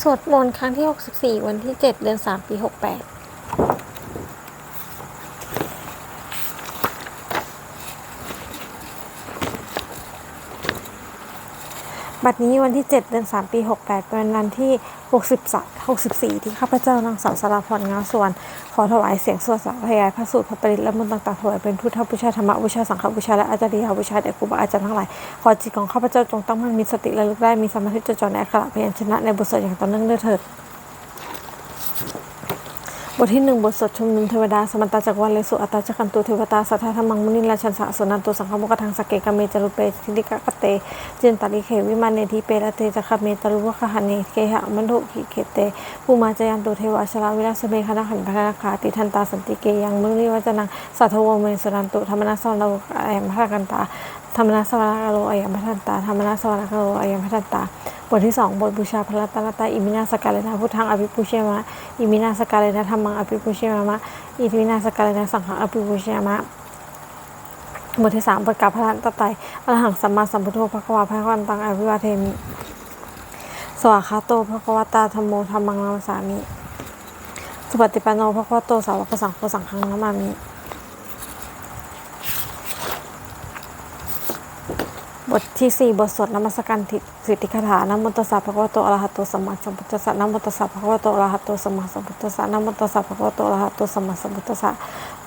สวดมนต์ครั้งที่ 64 วันที่ 7 เดือน 3 ปี 68 บัดนี้วันที่ 7 เดือน 3 ปี 68 เป็นวันที่ 63 64 ที่ข้าพเจ้านางสาวสารพรงามสวน ขอถวายเสียงสวดสาพยายพระสูตรพระปริตและมนต์ต่างๆถวายเป็นพุทธบูชาธรรมบูชาสังฆบูชาและอาจาริยบูชาแด่ครูบาอาจารย์ทั้งหลาย ขอจิตของข้าพเจ้าจงตั้งมั่นมีสติระลึกได้มีสมาธิจดจ่อในอักขระพยัญชนะในบทสวดอย่างต่อเนื่องด้วยเถิด บทที่หนึ่งบทสวดชุมนุมเทวดา สมันตาจักรวาลเลสุอัตตาจักันตุเทวตาสัทธาธรรมังมุนิราชันสะสนันตุสังฆมุกทังสเกกเมจารุเปทิติกะกเตจินตาลิเขวิมานเนทิเปรเตจักขเมตรุวะคหะเนเคหะมันโทขิเขเตภูมาจยันตุเทวาชลาวิลาสเมคณะขันพนาคาติทันตาสันติเกยังมุนิวัจนังสัทธวเมสุนันตุธรรมนัสสวรรณอมพระกันตา ธรรมนัสสวรรณโลอายมพระทันตาธรรมนัสสวรรณโลอายมพระทันตา บทที่สองบทบูชาพระรัตนตรัยอิมินาสกาเลนะพุทธังอภิปุเชมะอิมินาสกาเลนะธรรมังอภิปุเชมะอิมินาสกาเลนะสังฆังอภิปุเชมะบทที่สามบทกาพระรัตนตรัยอรหังสัมมาสัมพุทโธภควาพระวันตังอภิวาเทมิสวากขาโตภควตาธรรมโมธรรมังนามสามิสุปฏิปันโนภควโตสาวกสังโฆสังฆังนามามิ บทที่ 4 บทสวดนมัสการสิทธิคาถานะโมตัสสะภะวะโตอะระหะโตสัมมาสัมพุทธัสสะนะโมตัสสะภะวะโตอะระหะโตสัมมาสัมพุทธัสสะนะโมตัสสะภะคะวะโตอะระหะโตสัมมาสัมพุทธัสสะ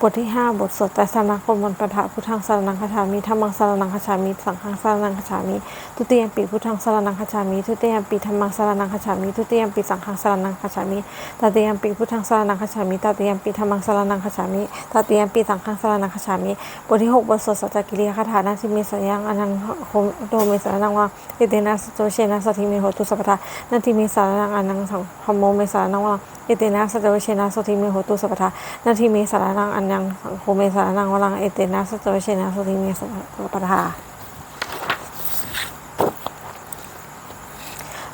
บทที่ 5 บทสวดไตรสรณคมวันปะทะพุทธังสรณังคาฉามิธัมมังสรณังคาฉามิสังฆังสรณังคาฉามิทุติยมปีพุทธังสรณังคาฉามิทุติยมปีธัมมังสรณังคาฉามิทุติยมปีสังฆังสรณังคาฉามิตติยมปีพุทธังสรณังคาฉามิตติยมปีธัมมังสรณังคาฉามิตติยมปีสังฆังสรณังคาฉามิบทที่ 6 บทสวดสัจกิริยคาถานาทิเมสยังอนังโคมโดเมสานังวาอิเตนะสโจเชนะสัทิเมโหตุสัพทานาทิเมสานังอนังสังพโมเมสานังวาอิเตนะสโจเชนะสัทิเมโหตุสัพพทานาทิเมสานังอนังสังโฆเมสานังวลังอิเตนะสโจเชนะสัทธิเมสัพพทา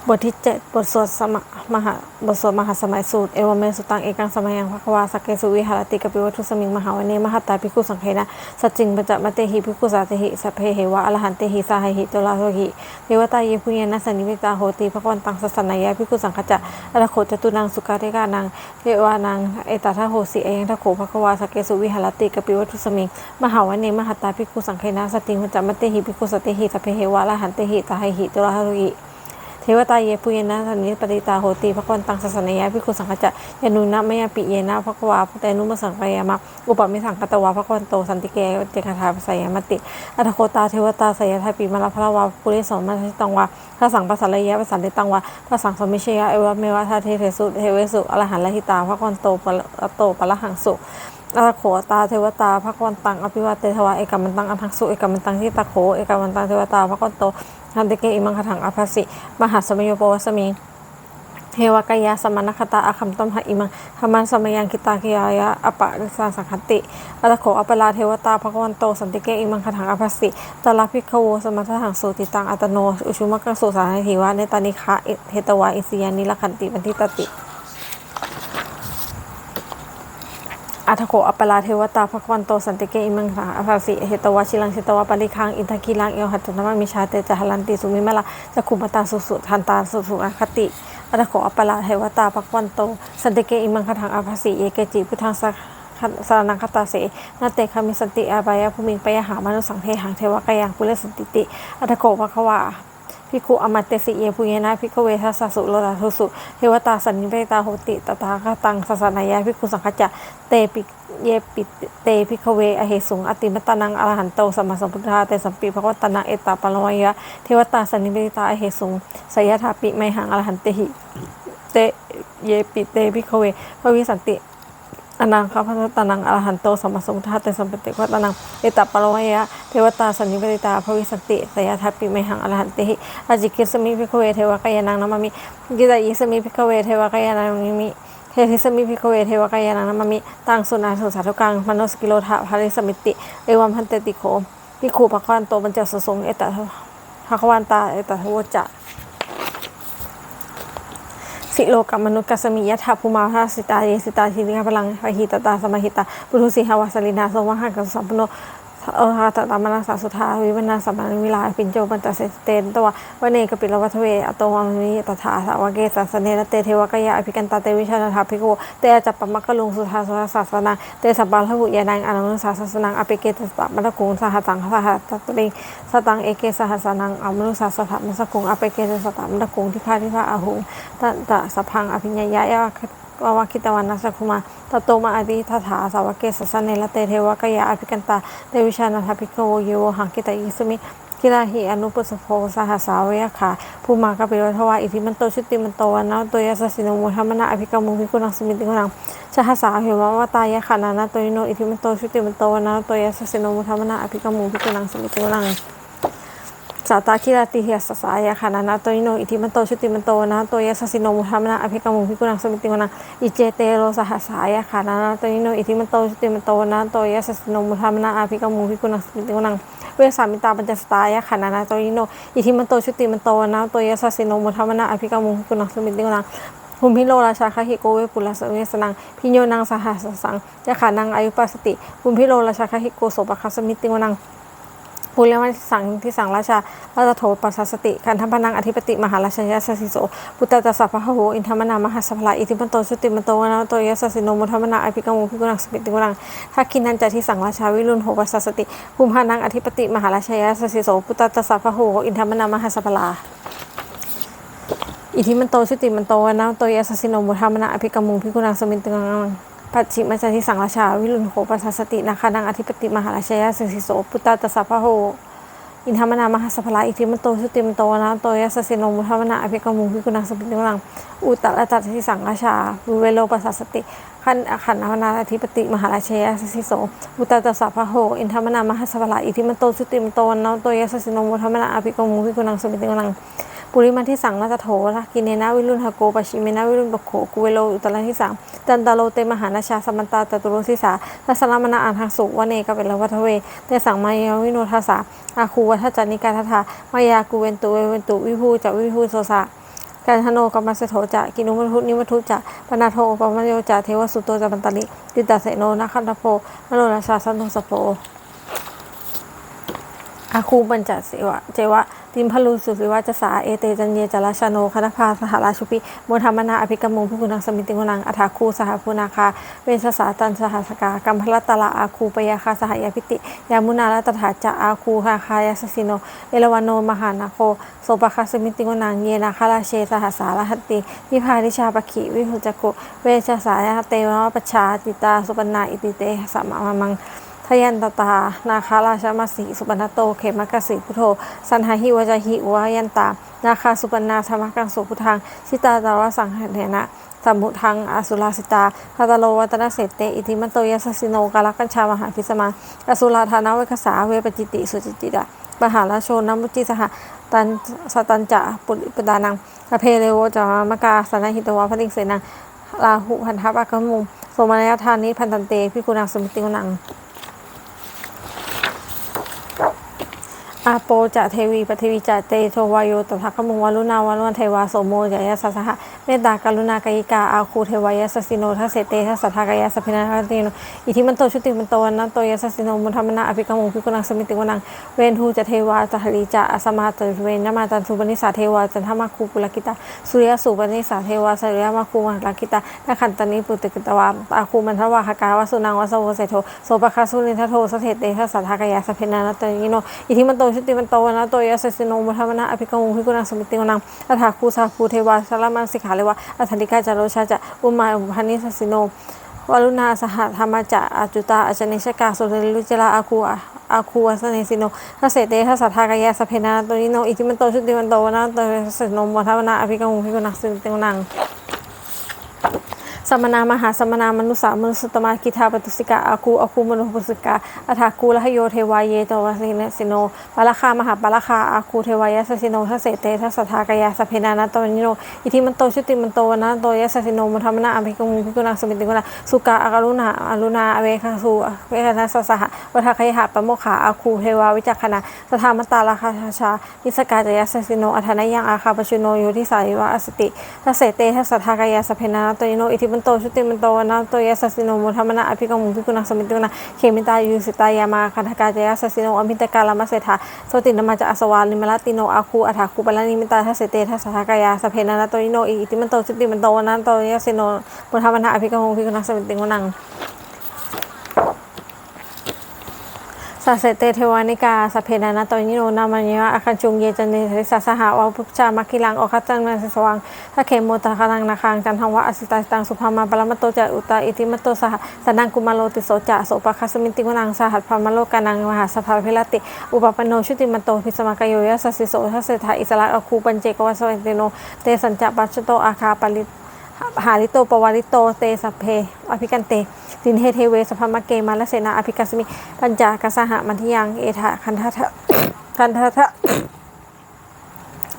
บทที่ 7 บทสวดสมะมหาบทสวดมหาสมัยสูตร เอวเมสุตังเอกังสมัยยังภควาสกเกสุวิหารติกปิวัตุสมิงมหาวเนมหตตาภิกขุสังเขนะสัจจิงปัจจมเตหิภิกขุสาเตหิสัพเพเหวะอรหันเตหิสาหิตุลาโหหิเทวตาเยพุเยนะสันนิเวตาโหติภควันตังสัสนายะภิกขุสังขจะอรโคจตุนังสุกาเทกานังเทวานังเอตตาโหสิเอยังทะโขภควาสกเกสุวิหารติกปิวัตุสมิงมหาวเนมหตตาภิกขุสังเขนะสัจจิงปัจจมเตหิภิกขุสาเตหิสัพเพเหวะอรหันเตหิสาหิตุลาโหหิ เทวตาเยปุเยนะสันนิปติตาโหติพระกวนตังสัสนายะพิคุสังขจะยานุนะมยาปิเยนะพระกวาพระเตนุมสังกายามะอุปมิสังกตวาพระกวนโตสันติเกเจคาถาสยามติอัตโคตาเทวตาสยทาปีมาลพระวาปุริสมมาทิตังวาพระสังปัสสะยะพระสันติตังวาพระสังสมิเชยะเอวะเมวะทาเทเทสุเทเวสุอรหันละหิตาพระกวนโตปะโตปะละหังสุอาโขตาเทวตาพระกวนตังอภิวาเตทวาเอกมันตังอันทังสุเอกมันตังที่ตะโขเอกมันตังเทวตาพระกวนโต ทันติเกอิมังคถังอภัสสิ มหาสมโยปวสมิงเทวกายาสมณคตาอาคัมตมหะอิมังธรรมันสมยังกิตาคิยายะอปะริสาสังคติอัตโขอปลาเทวตาภควันโตสันติเกอิมังคถังอภัสสิตลาภิกขโวสมัทถังสุติตังอัตโน อุชุมกสุสานิทิวะเนตานิคะเทตวาอิสิยานิลขันติวันทิตติ อัทโขอัปปลาเทวตาภควันโตสันติเกอิมังสาอภาสิเหตวาชิลังชิตวาปริคังอินทกีลังเอวหัตถนมามิชาเตจหัลันติสุมิมะละจะคุมตาสุสุทันตาสุสุอคติอัทโขอัปปลาเทวตาภควันโตสันติเกอิมังคถังอภาสิเยเกจิพุทธังสักสารนังคตาเสนาเตคามิสันติอาบายะภูมิงไปยหามนุสังเทหังเทวกายังปุเรสันติติอัทโขภควา พิคุอมัตเตสิเยปุเยนะพิกเวทัสสะสุโลดาทุสุเทวตาสันนิเวตาโหติตถาคตังสัสนายะพิคุสังขจะเตปิเยปิเตพิกเวอเหสุงอติมตานังอรหันโตสัมมาสัมพุทธาเตสัมปีภควตนาเอตาปะลวายะเทวตาสันนิเวตาอเหสุงสยถาปิไมหังอรหันเตหิเตเยปิเตพิกเวภวิสันติ อนังคาพัตานังอรหันโตสัมมาสัมพุทธะเตสัมปติวัตนังเอตปะโลยะเทวตาสันนิปติตาภวิสันติสยทัพปิเมหังอรหันติหิอาจิกิสมิพิกเวเทวกายนังนามามิกิตายิสมิพิกเวเทวกายนังนามิเทธิสมิพิกเวเทวกายนังนามามิตังสุนาสุสาธุกังมโนสกิโลทะภาริสมิติเอวัมพันเตติโคพิคูภควันโตบัญจสสงเอตภควันตาเอตทวจะ สิโลกัมนุษย์กัสมิยะถาภูมาภาสิตาเยสิตาทินิงาพลังพหิตตาสมหิตาปุถุสิหาวาสลินาสมหังกัสสัมปโน เออหาตตามนาสาสุธาวิวนาสัมมาวิลาปิญโจปันตเสเตนตัววเนกปิลวัทเวอตวามิตถาสาวเกสสเนรเตเทวกยาอภิกันตาเตวิชานาภิโกเตจัปปมักกลุงสุทาสุศาสนาเตสับบาลหุยานังอนุสาสสนังอภิเกตสัมมะกุงสหัสังสหัตตริงสตังเอเกสหัสนังอมนุสาสถมสกุงอภิเกตสตัมมะกุงทิพาทิพาอาหุตัตตะสพังอภิญญายะ วาวาคิตวันนัสคุมาตโตมาอธิทัถาสาวเกสสเนลเตเทวกยาอภิกันตาเตวิชานาภิโกโยหังกิตอิสมิกิลาหิอนุปสโพสหสาเวยขาภูมากปิโรทวาอิทิมันโตชุติมันโตวันนะตัวยาสสินมุธรรมนาอภิกรรมุภิกุณังสมิติกุณังชหสาเหวมวตายะขานานาตัวยโนอิทิมันโตชุติมันโตวันนะตัวยาสสินมุธรรมนาอภิกรรมุภิกุณังสมิติกุณัง สาตาคิราติเฮียสสายาคานานาโตยโนอิทิมันโตชุติมันโตนะโตยสสิโนมุธรรมนาอภิกรรมุภิกุณังสมิติกุณังอิเจเตโรสหัสายาคานานาโตยโนอิทิมันโตชุติมันโตนะโตยสสิโนมุธรรมนาอภิกรรมุภิกุณังสมิติกุณังเวสามิตาปัญจสตายาคานานาโตยโนอิทิมันโตชุติมันโตนะโตยสสิโนมุธรรมนาอภิกรรมุภิกุณังสมิติกุณังภูมิโลราชาคหิโกเวปุลสเวสนังพิญโยนังสหัสสังยะขานังอายุปัสสติภูมิโลราชาคหิโกโสปะคัสมิติกุณัง ภูเรวันสังที่สังราชาราชโทปัสสสติคันธพนังอธิปติมหาราชยาสสิโสปุตตะสัพพะโหอินทมนามหาสัพพลาอิทิปันโตชุติมันโตวนาโตยสสิโนมุธรรมนาอภิกรรมุภิกุนังสปิติกุนังทักขินันจะที่สังราชาวิรุณโหปัสสสติภูมิพานังอธิปติมหาราชยาสสิโสปุตตะสัพพะโหอินทมนามหาสัพพลาอิทิมันโตชุติมันโตวนนะโตยสสิโนมุธรรมนาอภิกรรมุพิกุณังสมิติกัง ปัจฉิมาจาทิสังราชา วิรุณโหปัสสสตินาคานังอธิปติมหาราชยาสสิโสปุตตะสัพพะโหอินทรรมนามหาสัพพลาอิทิมันโตชุติมโตนะโตยสสิโนมุทรรมนาอภิกรมุพิกุณังสปิติกุลังอุตตะตัตทิสังราชาบุเวโลปัสสสติขันขันนาอธิปติมหาราชยาสสิโสอุตตะสัพพะโหอินทรรมนามหาสัพพลาอิทิมันโตชุติมโตนะโตยสสิโนมุทรรมนาอภิกรมุพิกุณังสปิติกุลัง ปุริมันที่สังราชโถรกินเนนาวิรุณหโกปชิเมนาวิรุณปโขกุเวโลอุตตะที่สังจันตาโลเตมหานาชาสมันตาตตุโรสิสาทัสละมนาอันทักสุวเนกเปลวัทเวเตสังมายวิโนทัสสาอาคูวัฏจานิกาทัทธามายากูเวนตุเวเวนตุวิภูจะวิภูโสสะการธโนกัมมัสโถจะกินุมัทุนิมัทุจะปนาโทปมโยจะเทวสุตโตจะปันตลิติตาเสโนนักขันตโพมโนราชาสันตุสโพ อาคูปัญจเสวะ เจวะ ติมพลูสุสิวาจสาเอเตจันเยจลาชโนคณภาสหราชุปิโมธรรมนาอภิกรรมุพุกุนังสมิติกุนังอัฐาคูสหภูนาคา เวสสาตันสหัสกากัมพลตละอาคูปยาคาสหยพิติ ยามุนาลตถาจะอาคูคาคายาสสิโน เอลวานโนมหานาโคโสปคาสมิติกุนังเยนาคาราเชสหัสารหัตติวิภาริชาปขิวิหุจักโกเวชสายาเตวะปชาติตาสุปนาอิติเตสัมมามัง ทยันตตา นาคาราชมาสีสุปนโต เขมกสิพุทโธ สันหาหิวจหิวายันตา นาคาสุปนาธรรมกังสุพุทัง ชิตาตาวสังหเถนะสัมมุทังอสุราสิตาคาตโลวัตนาเสเต อิทิมันโตยัสสิโนกาลกัญชามหาพิสมาอสุราธานาเวคสาเวปจิติสุจิติดาปหาราโชนัมมุจิสหตันสตันจะปุริปดานังอเพเลโวจามกาสันหิตวาพลิงเสนังลาหุพันทัปากมุมโสมนยธานิพันตันเตพิกุณังสมิติกุณัง อาโปจะเทวีปเทวีจะเตโทวายโยตถาคมงวารุณาวารุณเทวาโสโมยยสัสสะ เมตตากรุณากายิกาอาคูเทวายสสิโนทัสเสเตทัสสะทธากายสพินาทัสติโนอิทิมันโตชุติมันโตวันะโตยสสิโนมุธรรมนาอภิกรรมุภิกุณังสมิติวนังเวนทูจะเทวาจะหลีจะอสมาตเวนนมาตันสุปนิสาเทวาจันทมาคูปุลกิตาสุริยสุปนิสาเทวาสุริยมาคูมหลกิตานาคันตนิปุติกิตวาอาคูมันทวาหกาวสุนังวสโวเสโทโสปคาสุนิทโทสเทเตทัสสะทธากายสพินาตติโนอิทิมันโตชุติมันโตวันะโตยสสิโนมุธรรมนาอภิกรรมุภิกุณังสมิติวนังอัฐาคูสาภูเทวาสารมันสิกขาเลวะอัธนิกาจารโรชาจะอุมาอุพันิสสิโนวารุณาสหธรรมจะอาจุตาอาจเนชกาสุริลุจลาอาคูอาคูอัสเนสิโนทัเสเตทัสสัทธากายาสเพนาตัวนิโนอิทิมันโตชุติมันโตวนาโตสสิโนมทัวนาอภิกรมุภิกุนักสิติวนัง สมนามหาสมนามนุสามนุสตมากิทาปตุสิกาอาคูอาคูมนุปุสิกาอัฐาคูลหโยเทวายเยตวสินสิโนปาลคามหาปาลคาอาคูเทวายสสิโนทัสเสเตทัสสทากายาสเพนานาตนิโนอิทิมันโตชุติมันโตวนาโตยสสิโนมุธรรมนาอภิกมุภิกุณังสมิติกุณาสุกาอากรุณาอรุณาอเวคาสูเวคาสสหวัฏคยหะปโมขาอาคูเทวาวิจักขณาสธามตาราคาชานิสกาจยสสิโนอัธนายังอาคาปชุโนโยทิสายวะอสติทัสเสเตทัสสทากายาสเพนานาตนิโนอิทิมันโตชุติมันโตนะโตยาสสสิโนมุธรรมนาอภิกมุภิกุณังสมิตุนะเขมิตายุสิตายามาคันธกาจยาสัสิโนอมิตกาลามาเสถาโสตินมาจะอสวาลิมลติโนอาคูอัฐาคูปลานิมิตาทัสเสเตทัสสะกายาสเพนานาโตอิโนอิติมันโตชุติมันโตนะโตยาสสิโนมุธรรมนาอภิกมุภิกุณังสมิตุนัง สัสเสเตเทวานิกาสพเพนานาตนิโนนามันยะอาคันจุงเยจันเนริสัสหาวาพุชามัคคิลังอคัจังนันสว่างถ้าเขมโมตะคังนาคังจันทังวะอสิตาตังสุภามาปรมตโตจะอุตาอิติมตโตสหสนังกุมาโลติโสจะโสปะคัสมินติวนังสหัสพามโลกานังมหาสภาพิลติ อุปปนโนชุติมันโตพิสมากโยยะสัสสิโสทัสเสถาอิสระอคูปัญเจกวสเวนติโนเตสัญจะปัจจโตอาคาปลิ หาลิโตปวาริโต เตสเพอภิกันเต สินเฮเทเวสพมะเกมาลเสนาอภิกัสมิ ปัญจากสหะมันทิยัง เอทะคันทะทะคันทะทะ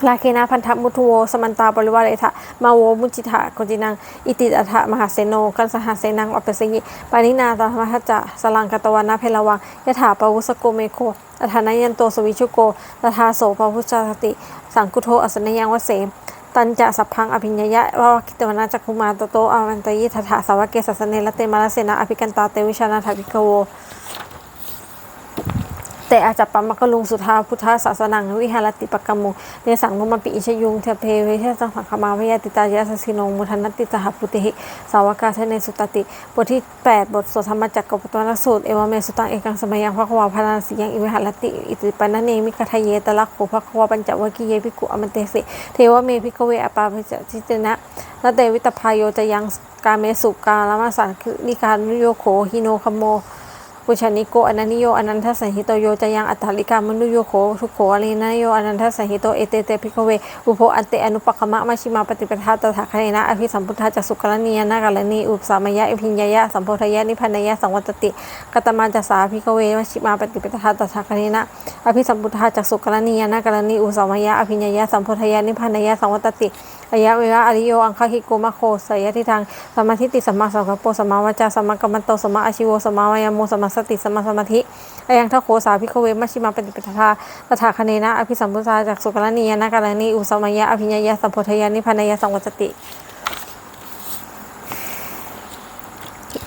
ลาเคนาพันธมุทุโวสมันตาบริวารเอทะมาโวมุจิทะกจินังอิติอัฏฐมหาเสโนกันสหเสนังอปเปสยิปานินาตามหัจจะสลังกตวานาเพลวังยถาปวุสโกเมโคอัฐานายันโตสวิชุโกตถาโสปพุชาติ สังกุโทอัสนยังวเสม ตันจะสัพพังอภิญญยะวะคิตวนาจักคุมาโตโตอาวันตยิทัถาสาวกเกสัสเนละเตมาลเสนาอภิกันตาเตวิชานาถาภิกโว แต่อาจจะปมะกลุงสุทาพุทธศาสนังวิหารติปกรรมโมเนสังโนมปิอิชยุงเทเพเวเทสังขมาวิยติตายาสสิโนมุทันติสหพุติหิสาวกาเทเนสุตติบทที่ 8 บทสวดธรรมจักรกับปตวนสูตรเอวเมสุตังเอกังสมัยยังพระควาพานาสียังอิวิหารติอิติปันนเนมิกทะเยตลักโขพระควาปัญจวัคคีเยภิกุอมันเตสิเทวเมภิกเวอปาภิจจิตนะนเตวิตพายโยจะยังกาเมสุกาลมาสังคินิการุโยโขหิโนคโม ปุชานิโกอนันนิโยอนันทสัหิโตโยจะยังอัตถลิกามนุโยโขทุโขอลีนโยอนันทสัหิโตเอเตเตพิกเวอุโพอันเตอนุปกมะมาชิมาปฏิปทาตถาคเนนะอภิสัมพุทธาจักสุกรณียนากาลนีอุปสามยะอิพิญญายะสัมโพธยะนิพพานยะสังวัตติกตมาจัสสาพิกเวมาชิมาปฏิปทาตถาคเนนะอภิสัมพุทธาจักสุกรณียนากาลนีอุปสามยะอภิญญายะสัมโพธยะนิพพานยะสังวัตติ อายะเวระอริโยอังคหิโกมะโคสยะทิทางสมาธิติสัมมาสังกัปโปสัมมาวจาสัมมากัมมันโตสัมมาอาชิโวสัมมาวายโมสัมมาสติสัมมาสมาธิอายังทะโคสาภิกขเวมัชิมาปฏิปทาตถาคเนนะอภิสัมพุทธาจากสุกรณียนะกาลนีอุสมายะอภิญญาสัมโพธยานิพานยะสังวัจติ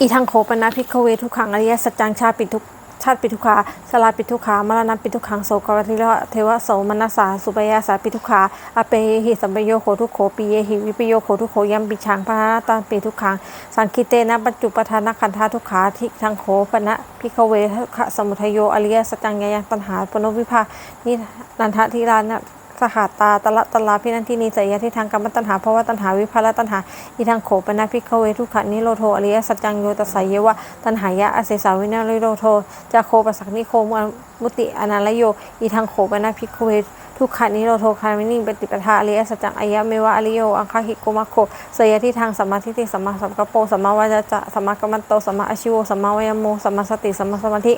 อีทางโขปนะพิกเวทุกขังอริยสัจจังชาปิดทุก ชาติปิทุขาสลาปิทุขามรณะปิทุขังโสกรติละเทวะโสมนัสสาสุปยาสาปิทุขาอเปหิสัมปโยโขทุโขปีเยหิวิปโยโขทุโขยัมปิชังพาตาปิทุขังสังคิเตนะปัจจุปทานขันธาทุขาทิทังโขปนะพิกขเวทะสมุทโยอริยสัจังยายังตัณหาปนวิภานินันทธิรานะ สหัตตาตละตลาพินันทินีสยะที่ทางกรรมตัณหาภาวะตัณหาวิภาละตัณหาอีทางโขปนาพิกเวทุขานิโรโทอริยสัจจังโยตัสสายเยวะตัณหายะอเสสาวินาริโรโทจาโคปสักนิโคมมุติอนาลโยอีทางโขปนาพิกเวทุกขานิโรโทคามินิปฏิปทาอริยสัจจังอายะเมวะอริโยอังคาหิโกมะโคสยะที่ทางสัมมาทิฏฐิสัมมาสัมกัปโปสัมมาวาจจะสัมมากัมมันโตสัมมาอาชิวสัมมาวายโมสัมมาสติสัมมาสมาธิ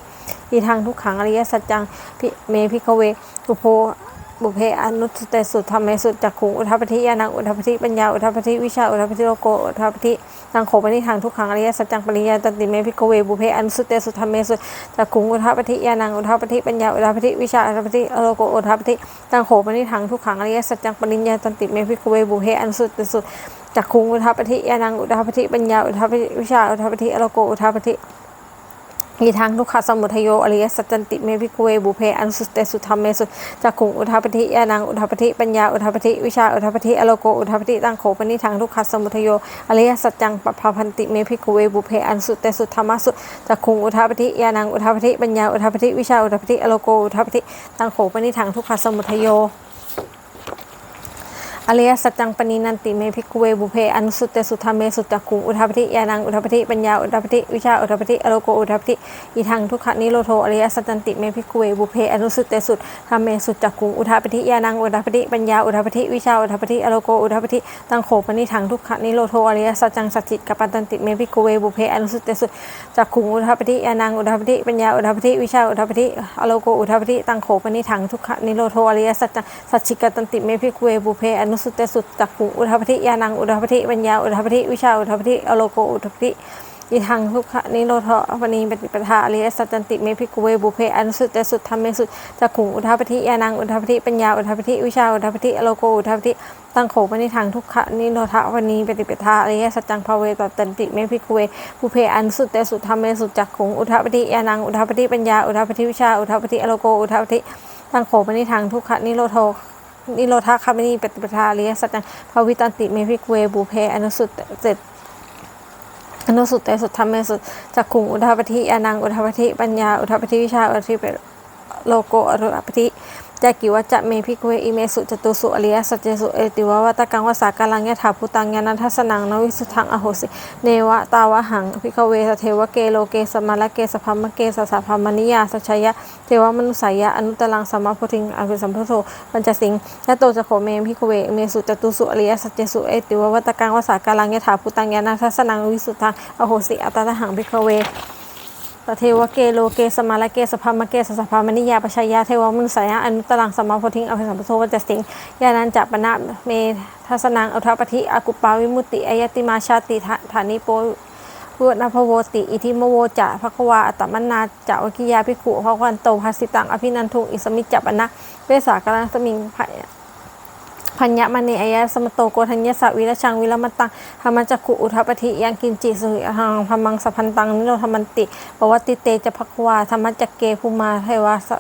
อีทางทุกขังอริยสัจจังพิเมพิกเวอุโพ บุเพอนุสเตสุธรรมเมสุจักขุงอุทัปปทิยานังอุทัปปทิปัญญาอุทัปปทิวิชาอุทัปปทิโลโกอุทัปปทิสังโฆปณิทางทุกขังอริยสัจจังปริยาตันติเมพิโกเวบุเพอนุสเตสุธรรมเมสุจักขุงอุทัปปทิยานังอุทัปปทิปัญญาอุทัปปทิวิชาอุทัปปทิโลโกอุทัปปทิสังโฆปณิทางทุกขังอริยสัจจังปริญญาตันติเมพิโกเวบุเพอนุสเตสุจักขุงอุทัปปทิยานังอุทัปปทิปัญญาอุทัปทิวิชาอุทัปทิโลโกอุทัปปทิ มีทางทุกขสมุทโยอริยสัจจันติเมพิกเวบุเพอนุสุเตสุธรรมเมสุจักขุงอุทัปปทิยานังอุทัปปทิปัญญาอุทัปปทิวิชาอุทัปปทิอโลโกอุทัปปทิตั้งโขปนิทางทุกขสมุทโยอริยสัจจังปภาพันติเมพิกเวบุเพอนุสุเตสุธรรมสุจักขุงอุทัปปทิยานังอุทัปปทิปัญญาอุทัปปทิวิชาอุทัปปทิอโลโกอุทัปปทิตั้งโขปนิทางทุกขสมุทโย อริยสัจจังปณินันติเมพิกเวบุเพอนุสุตเตสุธรรมเมสุตจักขุงอุทัปปทิยานังอุทัปปทิปัญญาอุทัปปทิวิชาอุทัปปทิอโลโกอุทัปปทิอีทางทุกขนิโรโทอริยสัจจันติเมพิกเวบุเพอนุสุตเตสุธรรมเมสุตจักขุงอุทัปปทิยานังอุทัปปทิปัญญาอุทัปปทิวิชาอุทัปปทิอโลโกอุทัปปทิตังโขปนิทางทุกขนิโรโทอริยสัจจังสัจจิตกัปปันตันติเมพิกเวบุเพอนุสุตเตสุจักขุงอุทัปปทิยานังอุทัปปทิปัญญาอุทัปปทิวิชาอุทัปปทิอโลโกอุทัปปทิตังโขปนิทางทุกขนิโรโทอริยสัจจังสัจจิกตันติเมพิกเวบุเพอนุสุตเตสุจักขุงอุทัปปทิยานังอุทัปปทิปัญญาอุทัปปทิวิชาอุทัปปทิอโลโกอุทัปปทิอีทังทุกขะนิโรธะวนีปฏิปทาอริยสัจจันติเมพิกุเวบุเพอนุสุตเตสุดธรรมเมสุจักขุงอุทาปฏิยานังอุทาปฏิปัญญาอุทาปฏิวิชาอุทาปฏิอโลโกอุทาปฏิตั้งโขปณิทางทุกขะนิโรธะวนีปฏิปทาอริยสัจจังภาเวตตันติเมพิกุเวบุเพอนุสุตเตสุดธรรมเมสุจักขุงอุทาปฏิยานังอุทาปฏิปัญญาอุทาปฏิวิชาอุทาปฏิอโลโกอุทาปฏิตั้งโขปณิทางทุกขะนิโรโท นิโรธาคามินีปฏิปทาอริยสัจจังภวิตันติเมพิกเวบูเพอนุสุตเจ็ดอนุสุตเตสุดธรรมเมสุดจักขุงอุทาปฏิอานังอุทาปฏิปัญญาอุทาปฏิวิชาอุทาปฏิโลโกอุทภปฏิ จากกิวัจจะเมพิกเวอิเมสุจตุสุอริยสัจเจสุเอติวะวัตกังวสากาลังยะถาภูตังยานัทัสนังนวิสุทังอโหสิ เนวะตาวะหังพิกเวสเทวะเกโลเกสมาละเกสพัมมะเกสสะพัมมนิยาสัชยะเทวมนุสายะอนุตลังสัมมาโพธิงอภิสัมพุทโธปัญจสิงยะโตจะโขเมพิกเวอิเมสุจตุสุอริยสัจเจสุเอติวะวัตกังวสากาลังยะถาภูตังยานัทัสนังนวิสุทังอโหสิอัตตะหังพิกเว ตเทวเกโลเกสมาลเกสภามเกสสภามนิยาปชายยาเทวมนุสายะอนุตรังสมาโพธิงอภิสัมปโทวัจสิงยานันจัปนะเมทัสนังอุทปฏิอากุปาวิมุติอายติมาชาติฐานิโปพุทธพโวติ อิทิมโวจะภควาอัตมนาจะวกิยาภิกขุภควันโตภาสิตัง อภินันทุงอิสมิจจปนะเวสากรังสมิงพย พัญญมณีอายะสมโตโกธัญญสวิรชังวิรมตังธรรมจักขุอุทปฏิยังกินจิสุหิหังพมังสพันตังนิโรธมันติปวัตติเตจะภควาธรรมจักเกภูมาเทวาส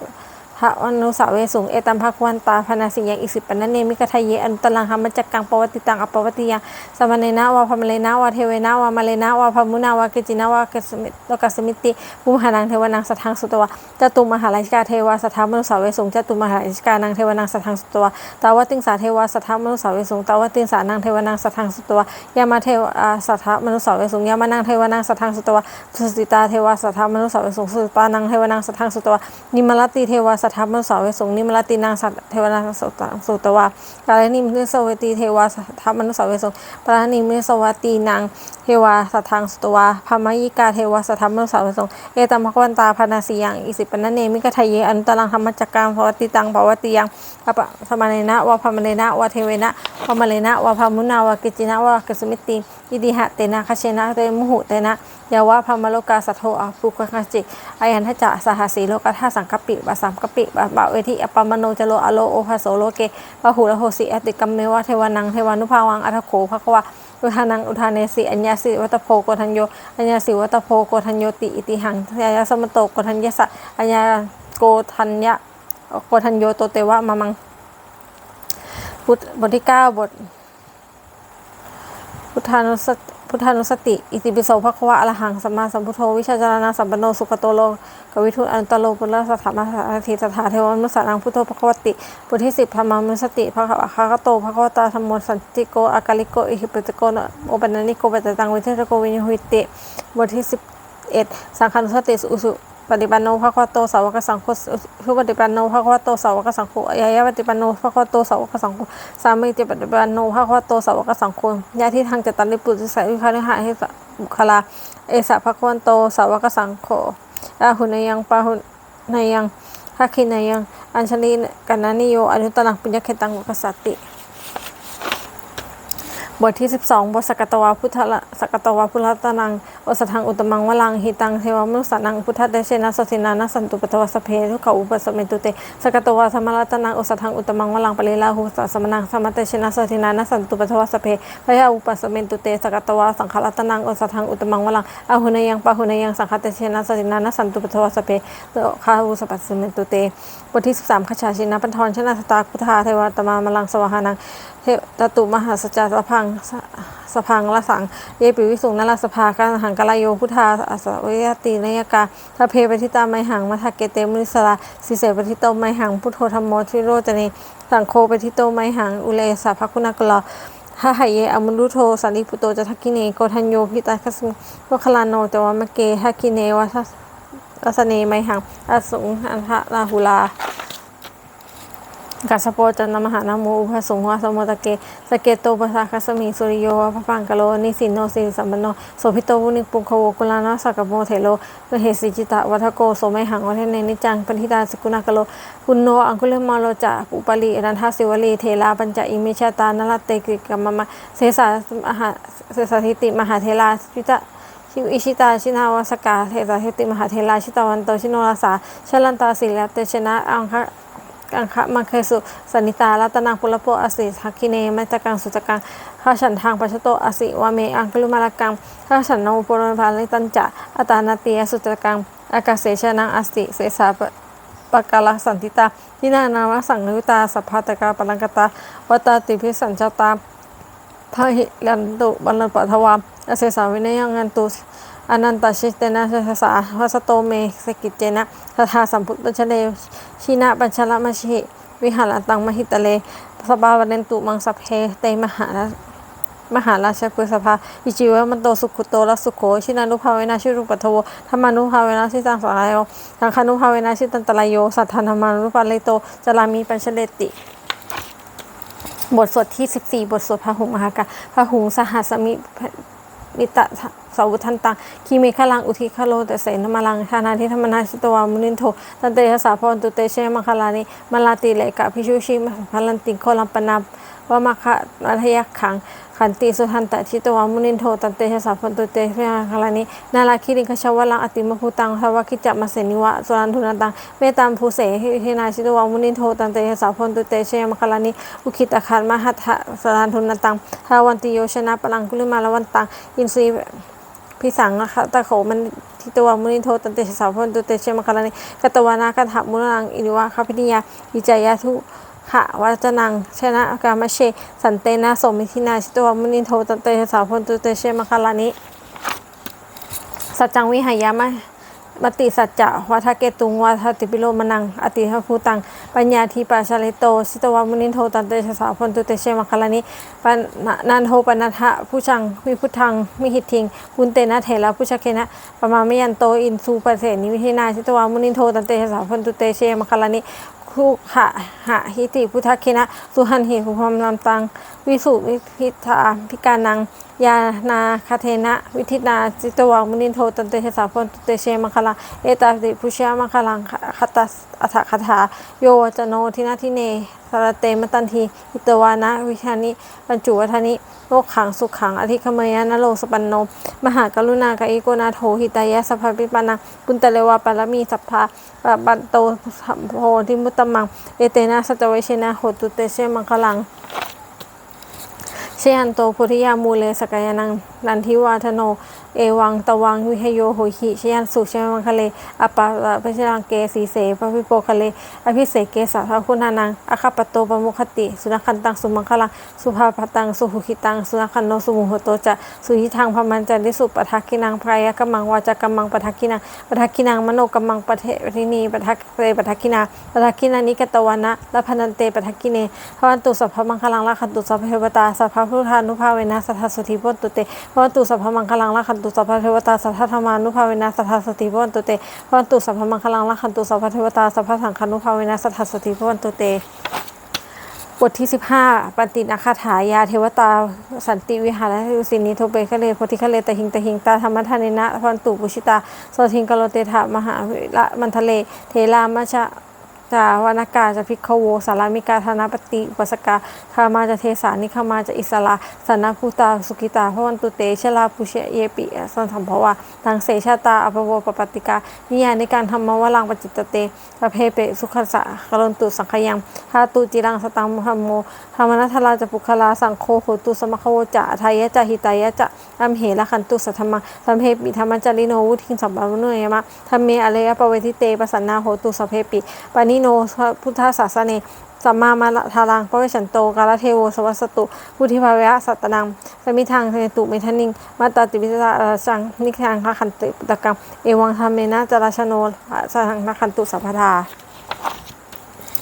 พระอนุสาวเวสุงเอตัมภควันตาพนาสิยังอิสิปนันเนมิกทะเยอนุตลังธรรมจักกังปวัติตังอปวัติยังสมเนนะวาพมเลนะวาเทเวนะวามาเลนะวาพมุนาวาเกจินะวาเกสมิโลกัสมิติภูมิหานังเทวนังสัทังสุตวะจตุมหาราชกาเทวาสัทธามนุสาวเวสุงจตุมหาราชกานังเทวนังสัทังสุตวะตาวติงสาเทวาสัทธามนุสาวเวสุงตาวติงสานังเทวนังสัทังสุตวะยามาเทวาสัทธามนุสาวเวสุงยามานังเทวนังสัทังสุตวะสุสิตาเทวาสัทธามนุสาวเวสุงสุตานังเทวนังสัทังสุตวะนิมลติเทวาสัทธมนุสาวเวสุงนิมลตินางสัทเทวนังสุตสุตวะกาลนิมิสวตีเทวาสัทธมนุสาวเวสุงปรานิมิสวตีนางเทวาสัทังสุตวะพามายิกาเทวาสัทธมนุสาวเวสุงเอตัมภควันตาพนาสียังอิสิปนเนมิกทะเยอนุตลังธรรมจักกังภวติตังภวติยังอปะสมาเนนะวะพามเลนะวะเทเวนะพามเลนะวะพามุนาวะกิจินะวะกสมิติอิดิหะเตนะคเชนะเตมุหุเตนะ ยาวะพมโลกาสัทโทอาปุกะจิอายันทจะสหสีโลกธาสังกปิบาสามกปิบาบะเวทิอปปมโนจโลอโลโอภาโสโลเกปะหูละโหสิอติกัมเมวะเทวานังเทวานุภาวังอัทโขภควะอุทานังอุทาเนสิอัญญาสิวัตโพโกทัญโยอัญญาสิวัตโพโกทัญโยติอิติหังยายาสมโตโกทัญญสะอัญญาโกทัญญะโกทัญโยโตเตวะมามังพุทธบทที่เก้าบทพุทธานุสติ พุทธานุสติ อิติปิโสภควะอรหังสัมมาสัมพุทโธ วิชาจารณะสัมปันโน สุขโตโลกวิทุอันตโลปุลสถามาสถิสถาเทวมนุสสานังพุทโธภควติบทที่สิบธรรมานุสติภควะคาโตภควตาธรรมโมสันติโกอากาลิโก อิหิปิติโกโนอปันนิโกปัจจตังวิเทตโกวิญญุหิติบทที่สิบเอ็ดสังฆานุสติสุสุปฏิปันโนภควโตสาวกสังโฆสุปฏิปันโนภควโตสาวกสังโฆยายะปฏิปันโนภควโตสาวกสังโฆสามีติปฏิปันโนภควโตสาวกสังโฆญาติทางจตันริปุติสัยวิภาริหะให้บุคลา เอสะภควันโตสาวกสังโฆอาหุนยังปาหุนยังทักขินยัง อัญชลีกันนานิโยอนุตตังปุญญเคตังวกสติ บทที่ 12 บทสกตวาพุทธละสกกตวาพุทธตนัง โอสถังอุตมังวลังหิตังเทวมนุสานังพุทธเดชนะสสินานะสันตุปตวสเพทุกขอุปสมเมตุเตสกตวาธรรมรัตนังโอสถังอุตมังวลังปริลาหุสัสมนังสมัตเตชนะสสินานะสันตุปตวสเพพยาอุปสมเมตุเตสกตวาสังขรัตนังโอสถังอุตมังวลังอาหุนยังปะหุนยังสังฆเตเชนะสสินานะสันตุปตวสเพโตคาหุสปัสสเมตุเตบทที่13ขชาชินะปันทรชนะสตาพุทธาเทวตมามลังสวหานังเทตตุมหาสจจสพังสสพังละสังเยปิวิสุงนรสภาการหังกลายโยพุทธาอสเวยตินยกาทะเพปทิตาไมหังมัทเกเตมุนิสลาสิเสปทิโตไมหังพุทโธธรรมโมทิโรจเนสังโฆปทิโตไมหังอุเลสาภคุณกลาหะหายเยอมุรุโทสันติปุโตจะทักกิเนโกทัญโยพิตาคสมิวคลานโนจวามเกทักกิเนวัสรัสเนไมหังอสุงอันทะลาหุลา กัสโปจันตมหานาโมอุปสุงวาสมโมตะเกสเกโตปะสาคสมิสุริโยวะพะปังกโลนิสินโนสิสัมปันโนโสภิโตวุนิปุงคโวกุลานะสักโมเถโลเวเหสิจิตะวัฏโกโสไมหังวัฏเนนิจังปณิตาสกุณากโลกุณโนอังคุเลมาโลจะอุปลีอนันทสิวลีเทลาปัญจอิมิชาตานลเตกิกัมมะเสสามหาเสสถิติมหาเทลาพิตะชิวอิชิตาชินาวสกาเทตาเทติมหาเทราชิตาวันโตชิโนราสาชลันตาศิลเตชนะอังคะ อังคะมังเคสุสนิตารัตนังปุรโปอสิทักคิเนมัจกังสุจกังข้าฉันทางปัชโตอสิวาเมอังคลุมาลกังข้าฉันโนปุรพาลิตันจะอัตานาเตียสุจกังอากาเสชนังอสิเสสาปกาลสันติตาทินานามสังนุตาสัพพตกาปลังกตาวตาติพิสัญชาตาพหิลันตุบัลลปัทวามอเสสาวินยังงันตุ อนันตชิเตนะสสาวัสโตเมสกิจเจนะทาสัมพุทธชเลชินะปัญชละมชิวิหารตังมหิตเลสบาวันเนตุมังสัพเพเตมหามหาราชกุสภาอิจิวะมันโตสุขุโตและสุโขชินานุภาเวนะชิรุปัทโวธรรมานุภาเวนะชิตังสลายโยทังคานุภาเวนะชิตันตรายโย สัทธานามานุปาเลโตจารามีปัญชเลติ บทสวดที่ 14 บทสวดพระหุงมหากาพระหุงสหัสมิ มิตะสาวุทันตังคีเมฆลังอุทิคโลแต่เสนมาลังธานาทิธรรมนาชิตวามุนินโทตันเตยสาพรตุเตเชมังคลานิมลาติเลกะพิชุชิมพลันติโคลัมปนา วามะคะนัทยักขัง ขันติสุทันตะชิตวามุนินโทตันเตชะสาพนตุเตเชมังคลานินาลาคิริงคชวลังอติมภูตังทวคิจัมมาเสนิวะสุรันทุนันตังเมตัมภูเสหินาชิตวามุนินโทตันเตชะสาพนตุเตเชมังคลานิอุคิตขันมหัตถะสรันทุนันตังทาวันติโยชนะปลังกุลิมาลวันตังอินทรีพิสังนะคะตะโขมันทิตวามุนิโทตันเตชะสาวพนตุเตเชมคารานิกตวานาคัถามุนังอินิวะคาพินิยาวิจายาทุ ขะวัจนังชนะกามเช สันเตนะสมิทินาชิตวมุนิโทตันเตชสาวพนตุเตเชมคารานิสัจจังวิหายามะมติสัจจะวัฏเกตุงวัฏติปิโลมนัง อติหภูตัง ปัญญาทีปัสสาลิโต สิตวามุนิโทตันเตชะสาวพนตุเตเชมคารานิปันนันโทปนัทะผู้ชังวิพุทธังมิหิทิงปุนเตนะเถระผู้ชเคนะปมาไม่ยันโตอินสูปเสนิวิธินาสิตวามุนิโทตันเตชะสาวพนตุเตเชมคารานิ คุหะหะหิติพุทธคินะ สุหันหิภูพมลำตังวิสุวิพิธาพิการนัง ยานาคาเทนะ วิธินาจิตวังมุนินโทตันเตชะสาพนตุเตเชมังคลัง เอตาติพุชยามังคลังคตัสอัฏฐคาถา โยวจโนทินาทิเนสารเตมตันทีหิตวานะวิชานิปัญจุวัฒนิโลกขังสุขขังอธิคมยานโลสปันโน มหากรุณากอิโกนาโถหิตายะสัพพะปิปานังปุนตะเลวะปารมีสัพพะบันโตสัมโพธิมุตตมัง เอเตนะสัจเวเชนะโหตุเตเชมังคลัง เชยันโตโพุทธิยามูเลสกายนังนันทิวาทโน เอวังตวังวิหโยโหหิเชยันสุเชมังคะเลอปปะพชรังเกสีเสพระพิโปคะเลอภิเสกเกสาภคุณานังอคาปโตปมุคติ สุนัขันตังสุมังคลังสุภาพตังสุหุขิตังสุนัขันโนสุมุหโตจะสุยิทังพมันจันิสุปทักกินังพรายกัมมังวาจากัมมังปทักกินังปทักกินังมโนกัมมังปเทรินีปทักเตปทักกินาปทักกินานิกตวานะละพันันเตปทักกิเนพวันตุสัพพมังคลังละคันตุสัพเทวตาสัพพพุทธานุภาเวนะสัทธสติพุตุเตพวันตุสัพพมังคลังละคันตุสัพพเทวตาสัทธธรรมานุภาเวนะสัทธสติพุตตุเตพวันตุสัพพมังคลังละคันตุสัพพเทวตาสัพพสังฆานุภาเวนะสัทธสติพุตตุเตบทที่ 15ปฏินาคาถายาเทวตาสันติวิหารทุสินีโทเปคะเลโพธิคะเลตหิงตหิงตาธรรมทานินะพันตุปุชิตาโสทิงกโลเตถามหาวิละมันทะเล เทรามชะ จาวานากาจะพิกขโวสารามิกาธนาปฏิอุปสกาคามาจะเทสานิคามาจะอิสลาสันนภูตาสุกิตาพวันตุเตชลาปุเชเยปิสันสัมภวะทังเสชาตาอภโวปปติกานิยาในการทำมวลังปจิตเตประเพเปสุขสะกรนตุสังขยังหาตุจิรังสตังมุฮัมโมธรรมนัทลาจะปุคลาสังโฆโหตุสมคโวจะทายะจะหิตายะจะอัมเหละขันตุสัทธมังสัมเพปิธรรมจาริโนวุทิงสัมปันโนยมะธรรมเมอเลยปเวทิเตปสันนาโหตุสัพเพปิปานิโนพุทธศาสเนสัมมามาทารังปเวชันโตกาลเทโวสวัสตุพุทธิภาวะสัตตนังสมิทางเทตุเมทนิงมาตาติวิสาสังนิคังคขันติปตกังเอวังธรรมเมนะจราชโนสังคันตุสัพพทา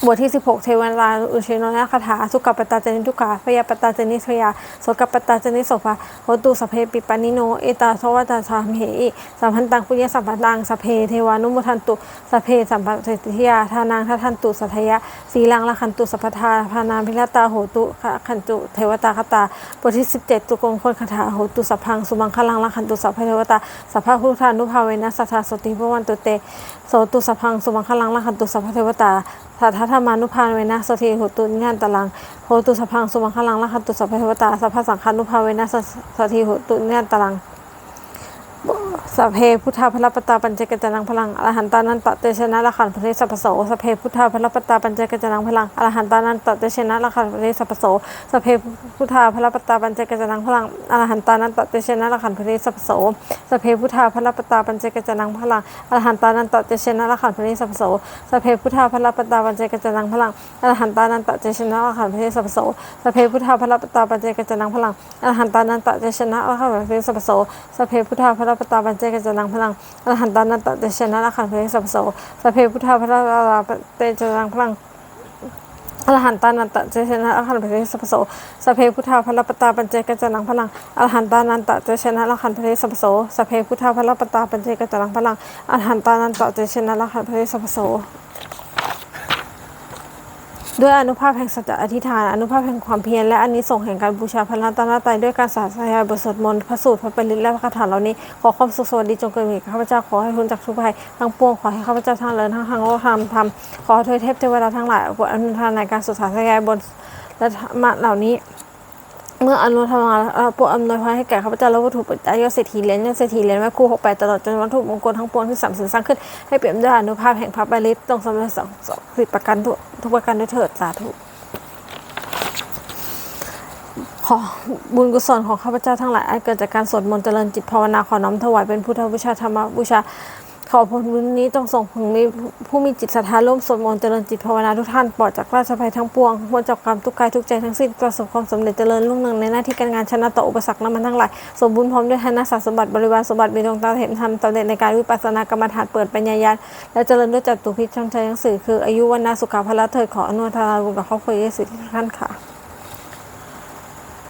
บทที่ 16 เทวันลาอุเชโนนาคาถาสุกัปปตาเจนิทุกาพยาปตาเจนิทยาสกัปปตาเจนิโสภาโหตุสพเพปิปานิโน เอตาโทวัตาสามเหอิสัมพันตังปุญญสัมพันตังสพเพเทวานุโมทันตุสพเพสัมปัสสิทยาทานังทัทันตุสัทยะสีลังละคันตุสัพพทาพานาพิรตาโหตุขันตุเทวตาคตาบทที่ 17 ตุกงคนคาถาโหตุสัพพังสุมังคลังละคันตุสัพพเทวตาสัพพะพุทธานุภาเวนะสัทธาสติพวันตุเต โสตุสพังสุวังคลังละหันตุสัพเทวตาสัทธธรรมานุภาเวนะสถิโหตุญาณตลังโหตุสพังสุวังคลังละหันตุสัพเทวตาสัพพสังฆานุภาเวนะสถิโหตุญาณตลัง สัพเพพุทธาพลปตาปัญจกจนังพลังอรหันตานันตะเตชนะละขันพระเทสัพโสสัพเพพุทธาพลปตาปัญจกจนังพลังอรหันตานันตะเตชนะละขันพระเทสัพโสสัพเพพุทธาพลปตาปัญจกจนังพลังอรหันตานันตะเตชนะละขันพระเทสัพโสสัพเพพุทธาพลปตาปัญจกจนังพลังอรหันตานันตะเตชนะละขันพระเทสัพโสสัพเพพุทธาพลปตาปัญจกจนังพลังอรหันตานันตะเตชนะละขันพระเทสัพโสสัพเพพุทธาพลปตาปัญจกจนังพลังอรหันตานันตะเตชนะละขันพระเทสัพพโสสัพเพพุทธาพลปตตาบัญเจกจนังพลังอรหันตานันตะเตชนะละขันเพลสัพโสสัพเพพุทธาพระราเตจนังพลังอรหันตานันตะเตชนะละขันเพลสัพโสสัพเพพุทธาพระปตาปัญเจกจนังพลังอรหันตานันตะเตชนะละขันเพลสัพโสสัพเพพุทธาพระปตาปัญเจกจนังพลังอรหันตานันตะเตชนะละขันเพลสัพโส ด้วยอนุภาพแห่งสัจอธิษฐาน อนุภาพแห่งความเพียรและอันิสงส์แห่งการบูชาพระรัตนตรัยด้วยการสาธยายบทสวดมนต์พระสูตรพระปริตและพระคาถาเหล่านี้ขอความสุขสวัสดีจงเกิดมีแก่ข้าพเจ้าขอให้พ้นจากทุกภัยทั้งปวงขอให้ข้าพเจ้าทั้งเลินทั้งทางโลกธรรมธรรมขอเทวเทพเทวดาทั้งหลายบทอนุทานในการสุดสาธยายบนและธรรมะเหล่านี้ เมื่ออนุธรรมาอ่อโปรดอำนวยพรให้แก่ข้าพเจ้าและวัตถุปัจจัยยศเศรษฐีเหรียญยศเศรษฐีเหรียญแม่ครูหกแปดตลอดจนวัตถุมงคลทั้งปวงที่สามสินสร้างขึ้น ให้เปี่ยมด้วยอนุภาพแห่งพระบริตตรงสำเร็จสองสองสิบประการทุกทุกประการด้วยเถิดสาธุขอบุญกุศลของข้าพเจ้าทั้งหลายอันเกิดจากการสวดมนต์เจริญจิตภาวนาขอน้อมถวายเป็นพุทธบูชาธรรมบูชา ขอผลบุญนี้จงส่งผลมีผู้มีจิตศรัทธาร่วมสวดมนต์เจริญจิตภาวนาทุกท่านปลอดจากราชภัยทั้งปวงพ้นจากความทุกข์กายทุกใจทั้งสิ้นประสบความสำเร็จเจริญรุ่งเรืองในหน้าที่การงานชนะต่ออุปสรรคน้ำมันทั้งหลายสมบูรณ์พร้อมด้วยธนสารสมบัติบริวารสมบัติมีดวงตาเห็นธรรมสำเร็จในการวิปัสสนากรรมฐานเปิดปัญญาญาณและเจริญด้วยจัตุพิชชังชัยทั้งสี่อคืออายุวันนาสุขภาพละเถิดขออนุโมทนาบุญกับครอบครัวเยสุทุกท่านค่ะ